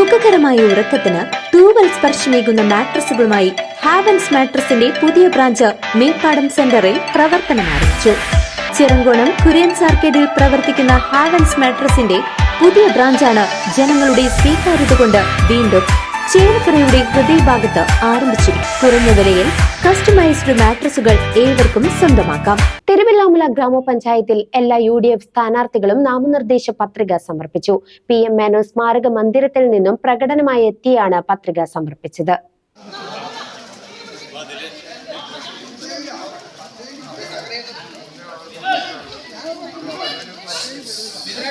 സുഖകരമായ ഉറക്കത്തിന് തൂവൽ സ്പർശമേകുന്ന മാട്രസുകളുമായി ഹാവൻസ് മാട്രസിന്റെ പുതിയ ബ്രാഞ്ച് മേപ്പാടം സെന്ററിൽ പ്രവർത്തനം ആരംഭിച്ചു. ചിറങ്കോണം കുര്യൻസ് ആർക്കേഡിൽ പ്രവർത്തിക്കുന്ന ഹാവൻസ് മാട്രസിന്റെ പുതിയ ബ്രാഞ്ചാണ് ജനങ്ങളുടെ സ്വീകാര്യത കൊണ്ട് വീണ്ടും ചേലക്കരയുടെ ഹൃദയഭാഗത്ത് ആരംഭിച്ചു. കുറഞ്ഞ വിലയിൽ കസ്റ്റമൈസ്ഡ് മാട്രസുകൾ ഏവർക്കും സ്വന്തമാക്കാം. തിരുവല്ലാമല ഗ്രാമപഞ്ചായത്തിൽ എല്ലാ യു ഡി എഫ് സ്ഥാനാർത്ഥികളും നാമനിർദ്ദേശ പത്രിക സമർപ്പിച്ചു. പി എം മേനോ സ്മാരക മന്ദിരത്തിൽ നിന്നും പ്രകടനമായി എത്തിയാണ് പത്രിക സമർപ്പിച്ചത്.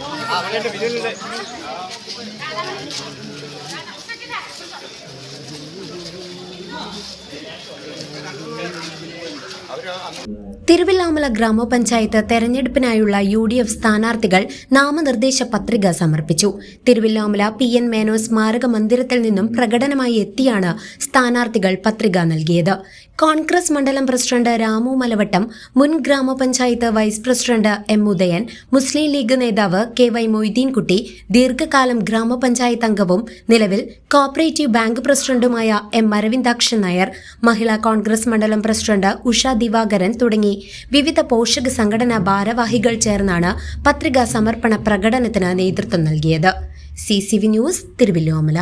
ആ അങ്ങനെ വിജയം തിരുവല്ലാമല ഗ്രാമപഞ്ചായത്ത് തെരഞ്ഞെടുപ്പിനായുള്ള യു ഡി എഫ് സ്ഥാനാർത്ഥികൾ നാമനിർദ്ദേശ പത്രിക സമർപ്പിച്ചു. തിരുവല്ലാമല പി എൻ മേനോ സ്മാരക മന്ദിരത്തിൽ നിന്നും പ്രകടനമായി എത്തിയാണ് സ്ഥാനാർത്ഥികൾ പത്രിക നൽകിയത്. കോൺഗ്രസ് മണ്ഡലം പ്രസിഡന്റ് രാമു മലവട്ടം മുൻ ഗ്രാമപഞ്ചായത്ത് vice president M Udayan Muslim League നേതാവ് കെ വൈ മൊയ്തീൻകുട്ടി ദീർഘകാലം ഗ്രാമപഞ്ചായത്ത് അംഗവും നിലവിൽ കോപ്പറേറ്റീവ് ബാങ്ക് പ്രസിഡന്റുമായ എം അരവിന്ദാക്ഷൻ നായർ മഹിളാ കോൺഗ്രസ് മണ്ഡലം പ്രസിഡന്റ് ഉഷ ദിവാകരൻ തുടങ്ങി. വിവിധ പോഷക സംഘടനാ ഭാരവാഹികൾ ചേർന്നാണ് പത്രികാ സമർപ്പണ പ്രകടനത്തിന് നേതൃത്വം നൽകിയത്. C C V news Thiruvilwamala